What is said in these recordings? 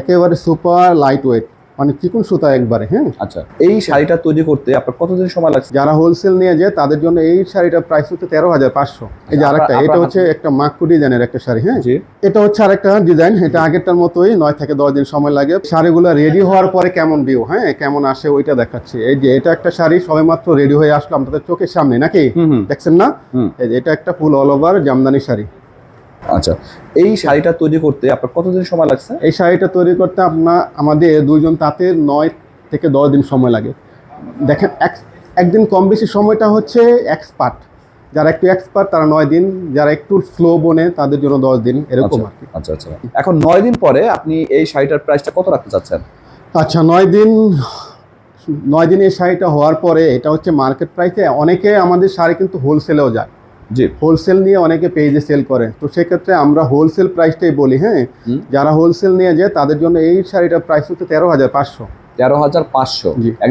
একেবারে super light weight মানে চিকুন সুতা একবারে হ্যাঁ? আচ্ছা এই শাড়িটা তৈরি করতে আপনার কতদিন সময় লাগছে? যারা হোলসেল নিয়ে যায় তাদের জন্য এই শাড়িটার প্রাইস হচ্ছে তেরো হাজার পাঁচশো। এই যে আচ্ছা, আরেকটা এটা হচ্ছে একটা মাক্কু ডিজাইনের একটা শাড়ি হ্যাঁ? এটা হচ্ছে আরেকটা ডিজাইন এটা আগেরটার মতোই নয় থেকে দশ দিন সময় লাগে। শাড়িগুলো রেডি হওয়ার পরে কেমন ভিউ হ্যাঁ? কেমন আসে ওইটা দেখাচ্ছি। এই যে এটা একটা শাড়ি সবেমাত্র রেডি হয়ে আসলো আমাদের চোখের সামনে নাকি? দেখছেন না? এই যে এটা একটা full all over Jamdani sari. আচ্ছা এই শাড়িটা তৈরি করতে আপনার কতদিন সময় লাগছে? এই শাড়িটা তৈরি করতে আপনার আমাদের দুইজন তাঁতের নয় থেকে দশ দিন সময় লাগে। দেখেন এক- একদিন কম বেশি সময়টা হচ্ছে এক্সপার্ট যারা একটু এক্সপার্ট তারা নয় দিন যারা একটু স্লো বনে তাদের জন্য দশ দিন এরকম আর কি। আচ্ছা আচ্ছা। এখন নয় দিন পরে আপনি এই শাড়িটার প্রাইসটা কত রাখতে চাচ্ছেন? আচ্ছা নয় দিন নয় দিন এই শাড়িটা হওয়ার পরে এটা হচ্ছে মার্কেট প্রাইসে অনেকে আমাদের শাড়ি কিন্তু হোলসেলেও যায়। জি। হোলসেল নিয়ে অনেকে পেজে সেল করে। তো সেক্ষেত্রে আমরা হোলসেল প্রাইসটাই বলি হ্যাঁ? যারা হোলসেল নিয়ে যায় তাদের জন্য এই শাড়িটার প্রাইস হচ্ছে তেরো হাজার পাঁচশো। তেরো হাজার পাঁচশো।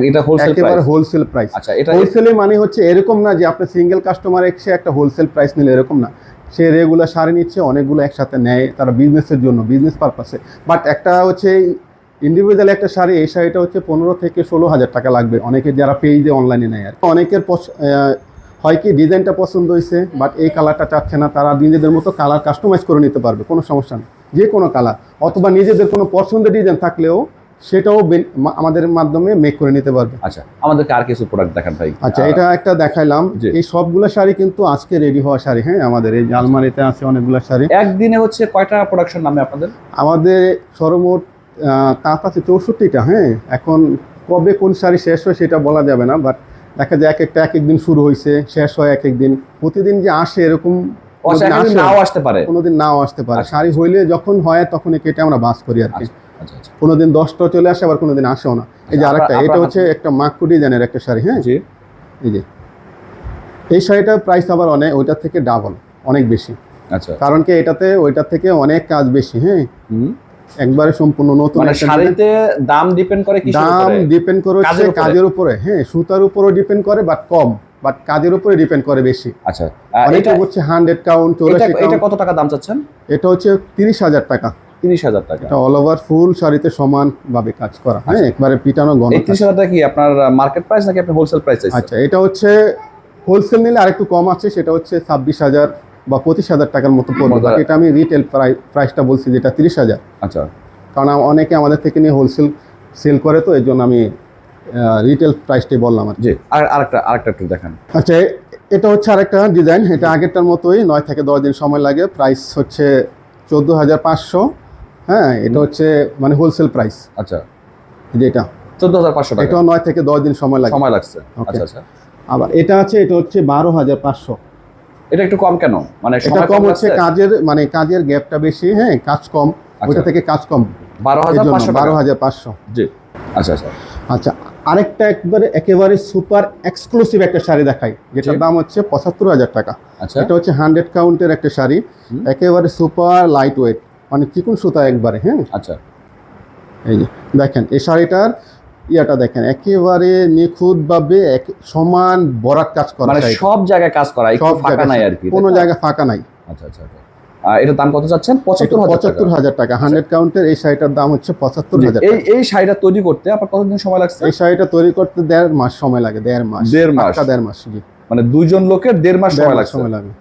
এটা হোলসেল একেবারে হোলসেল প্রাইস আচ্ছা এটা হোলসেলে মানে হচ্ছে এরকম না যে আপনি সিঙ্গেল কাস্টমার এসে একটা হোলসেল প্রাইস নিলে এরকম না। সে রেগুলার শাড়ি নিচ্ছে অনেকগুলো একসাথে নেয় তারা বিজনেসের জন্য বিজনেস পারপাসে বাট একটা হচ্ছে ইন্ডিভিজুয়াল একটা শাড়ি এই শাড়িটা হচ্ছে পনেরো থেকে ষোলো হাজার টাকা লাগবে। অনেকে যারা পেজে অনলাইনে নেয় আর। অনেকের হয় কি ডিজাইনটা পছন্দ হয়েছে বাট এই কালারটা চাচ্ছে না তারা নিজেদের মতো কালার কাস্টমাইজ করে নিতে পারবে কোনো সমস্যা নেই। যে কোনো কালার অথবা নিজেদের কোনো পছন্দের ডিজাইন থাকলেও সেটাও আমাদের মাধ্যমে মেক করে নিতে পারবে। আচ্ছা আমাদেরকে আর কিছু প্রোডাক্ট দেখান ভাই। আচ্ছা এটা একটা দেখাইলাম। এই সবগুলো শাড়ি কিন্তু আজকে রেডি হওয়া শাড়ি হ্যাঁ আমাদের এই আলমারিতে আছে অনেকগুলো শাড়ি। একদিনে হচ্ছে কয়টা প্রোডাকশন নামে আপনাদের? আমাদের সর্বমোট তাঁত আছে চৌষট্টিটা হ্যাঁ এখন কবে কোন শাড়ি শেষ হয় সেটা বলা যাবে না বাট দেখা যায় এক একটা এক একদিন শুরু হয়েছে শেষ হয় এক একদিন। প্রতিদিন যে আসে এরকম নাও আসতে পারে। কোনোদিন নাও আসতে পারে। আচ্ছা। শাড়ি হইলে যখন হয় তখন কেটে আমরা বাস করি আর কি। আচ্ছা আচ্ছা কোনোদিন দশটা চলে আসে আবার কোনোদিন আসেও না। এই যে আরেকটা এটা হচ্ছে একটা মাক্কু ডিজাইনের একটা শাড়ি হ্যাঁ? এই যে। এই শাড়িটার প্রাইস আবার অনেক ওইটার থেকে ডাবল অনেক বেশি। আচ্ছা। কারণ কি এটাতে ওইটার থেকে অনেক কাজ বেশি হ্যাঁ। একবারে সম্পূর্ণ নতুন মানে শাড়িতে দাম ডিপেন্ড করে কি দাম ডিপেন্ড করে কাজের উপরে? হ্যাঁ সুতার উপরও ডিপেন্ড করে বাট কম। বাট কাজের উপরে ডিপেন্ড করে বেশি। আচ্ছা এটা হচ্ছে হান্ড্রেড কাউন্ট চৌরাশি এটা কত টাকা দাম চাচ্ছেন? এটা হচ্ছে তিরিশ হাজার টাকা। তিরিশ হাজার টাকা। এটা অল ওভার ফুল শাড়িতে সমান ভাবে কাজ করা। হ্যাঁ একবারে পিটানো গণ তিরিশ হাজার টাকা কি আপনার মার্কেট প্রাইস নাকি আপনি হোলসেল প্রাইস আচ্ছা এটা হচ্ছে হোলসেল নিলে আরেকটু কম আছে সেটা হচ্ছে ছাব্বিশ হাজার বা পঁচিশ হাজার টাকার মতো পড়বে। এটা আমি রিটেল প্রাইসটা বলছি যেটা তিরিশ হাজার। আচ্ছা। কারণ অনেকে আমাদের থেকে নিয়ে হোলসেল সেল করে তো এর জন্য আমি রিটেল প্রাইসটাই বললাম আর। জি আর আরেকটা আরেকটা একটু দেখান। আচ্ছা এটা হচ্ছে আরেকটা ডিজাইন এটা আগেরটার মতোই নয় থেকে দশ দিন সময় লাগে। প্রাইস হচ্ছে চোদ্দ হাজার পাঁচশো। হ্যাঁ এটা হচ্ছে মানে হোলসেল প্রাইস আচ্ছা। যেটা চোদ্দ হাজার পাঁচশো এটাও নয় থেকে দশ দিন সময় লাগে। সময় লাগছে। আচ্ছা আচ্ছা। আবার এটা আছে এটা হচ্ছে বারো হাজার পাঁচশো। এটা একটু কম কেন? মানে এটা কম হচ্ছে কাজের মানে কাজের গ্যাপটা বেশি হ্যাঁ কাজ কম ওইটা থেকে কাজ কম। বারো হাজার বারো হাজার পাঁচশো। জি। আচ্ছা আচ্ছা। আচ্ছা আরেকটা একবারে একেবারে সুপার এক্সক্লুসিভ একটা শাড়ি দেখাই যেটার দাম হচ্ছে পঁচাত্তর হাজার টাকা। আচ্ছা। এটা হচ্ছে হান্ড্রেড কাউন্টের একটা শাড়ি একেবারে সুপার লাইট ওয়েট মানে চিকুন সুতা একবারে হ্যাঁ। আচ্ছা। এই যে দেখেন এই শাড়িটার ইয়াটা দেখেন একেবারে নিখুঁতভাবে এক সমান বরাক কাজ করা মানে সব জায়গায় কাজ করা সব ফাঁকা নাই আর কি কোনো জায়গায় ফাঁকা নাই। আচ্ছা আচ্ছা আচ্ছা। এটার দাম কত চাচ্ছেন? পঁচাত্তর হাজার পঁচাত্তর টাকা হাজার টাকা হান্ড্রেড কাউন্টের এই শাড়িটার দাম হচ্ছে পঁচাত্তর হাজার এই এই শাড়িটা তৈরি করতে আপনার কতদিন সময় লাগছে? এই শাড়িটা তৈরি করতে দেড় মাস সময় লাগে দেড় মাস দেড় মাস? দেড় মাস মানে দুজন লোকের দেড় মাস সময় লাগছে। সময় লাগে।